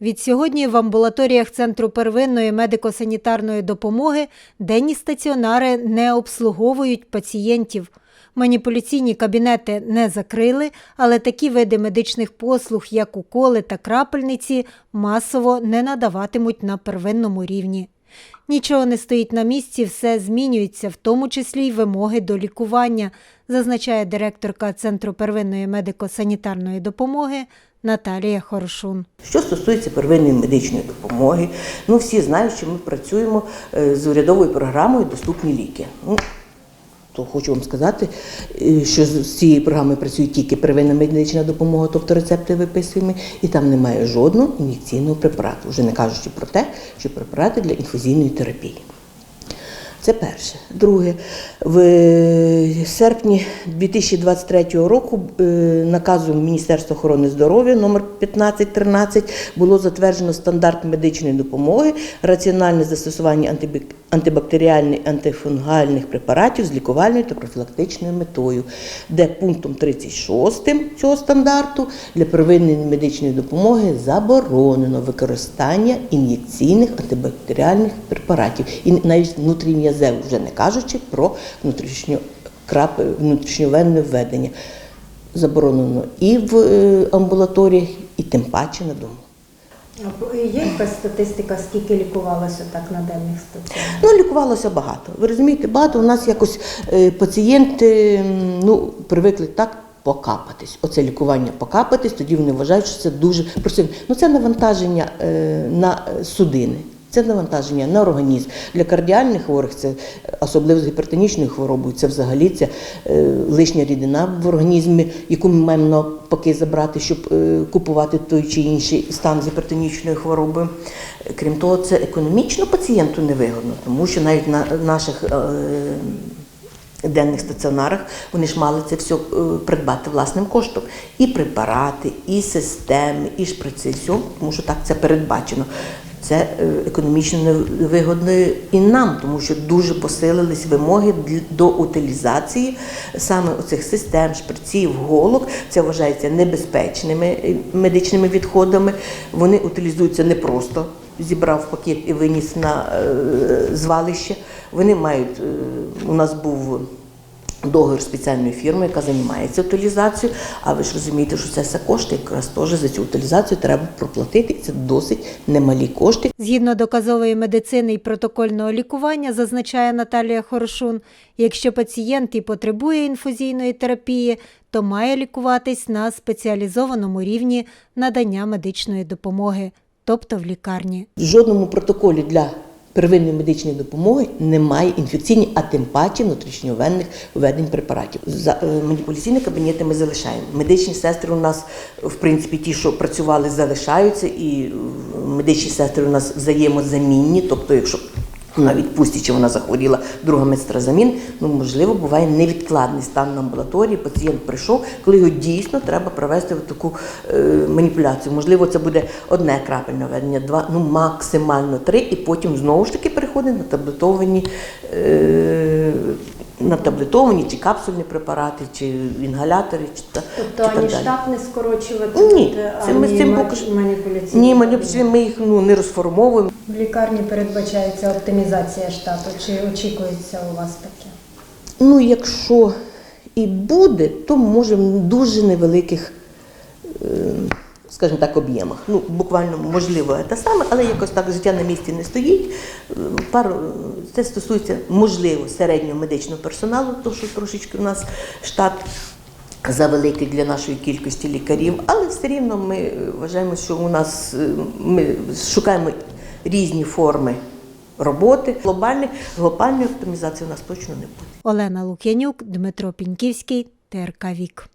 Відсьогодні в амбулаторіях Центру первинної медико-санітарної допомоги денні стаціонари не обслуговують пацієнтів. Маніпуляційні кабінети не закрили, але такі види медичних послуг, як уколи та крапельниці, масово не надаватимуть на первинному рівні. Нічого не стоїть на місці, все змінюється, в тому числі й вимоги до лікування, зазначає директорка Центру первинної медико-санітарної допомоги Наталія Хорошун. Що стосується первинної медичної допомоги, ну всі знають, що ми працюємо е, з урядовою програмою Доступні ліки. То хочу вам сказати, е, що з цієї програми працює тільки первинна медична допомога, тобто рецепти виписуємо, і там немає жодного ін'єкційного препарату, вже не кажучи про те, що препарати для інфузійної терапії. Це перше. Друге, в серпні 2023 року е, наказом Міністерства охорони здоров'я номер 1513 було затверджено стандарт медичної допомоги, раціональне застосування антибактеріальних антифунгальних препаратів з лікувальною та профілактичною метою, де пунктом 36 цього стандарту для первинної медичної допомоги заборонено використання ін'єкційних антибактеріальних препаратів і навіть внутрім'язевих, вже не кажучи про внутрішньо внутрішньовенне введення. Заборонено і в е, амбулаторіях, і тим паче на дому. Є якась статистика, скільки лікувалося так на денних стаціонарах? Ну, лікувалося багато. Ви розумієте, багато у нас якось е, пацієнти ну, привикли так покапатись. Оце лікування покапатись, тоді вони вважають, що це дуже просто. Ну, це навантаження е, на судини. Це навантаження на організм. Для кардіальних хворих, це особливо з гіпертонічною хворобою, це взагалі це е, лишня рідина в організмі, яку ми маємо навпаки забрати, щоб е, купувати той чи інший стан з гіпертонічною хворобою. Крім того, це економічно пацієнту невигодно, тому що навіть на наших е, денних стаціонарах вони ж мали це все придбати власним коштом. І препарати, і системи, і шприци, все, тому що так це передбачено. Це е, економічно невигодно і нам, тому що дуже посилились вимоги до утилізації саме оцих систем, шприців, голок. Це вважається небезпечними е, медичними відходами. Вони утилізуються не просто зібрав пакет і виніс на е, звалище. Вони мають, у нас був договір спеціальної фірми, яка займається утилізацією, а ви ж розумієте, що це все кошти, якраз теж за цю утилізацію треба проплатити, це досить немалі кошти. Згідно доказової медицини і протокольного лікування, зазначає Наталія Хорошун, якщо пацієнт і потребує інфузійної терапії, то має лікуватись на спеціалізованому рівні надання медичної допомоги, тобто в лікарні. В жодному протоколі для первинної медичної допомоги немає інфекційних, а тим паче внутрішньовенних введень препаратів. За е, маніпуляційні кабінети ми залишаємо. Медичні сестри у нас, в принципі, ті, що працювали, залишаються, і е, медичні сестри у нас взаємозамінні, тобто, якщо на відпустці чи вона захворіла, друга медсестра ну можливо, буває невідкладний стан на амбулаторії. Пацієнт прийшов, коли його дійсно треба провести в таку е, маніпуляцію. Можливо, це буде одне крапельне введення, два, ну максимально три, і потім знову ж таки переходить на таблетовані. Е, на таблетовані чи капсульні препарати, чи інгалятори, чи, та, Тобто чи так далі. не скорочувати, Ні, це ми з цим поки що- маніпуляційні. Ні, маніпуляції ми їх ну, не розформовуємо. В лікарні передбачається оптимізація штату. Чи очікується у вас таке? Ну, якщо і буде, то може в дуже невеликих, е, скажімо так, об'ємах. Ну, буквально можливо те саме, але якось так життя на місці не стоїть. Е, Пару, це стосується можливо середнього медичного персоналу, тому що трошечки у нас штат. Завеликий для нашої кількості лікарів, але все рівно ми вважаємо, що у нас е, ми шукаємо різні форми роботи. Глобальних, глобальної оптимізації у нас точно не буде. Олена Лук'янюк, Дмитро Піньківський, ТРК Вік.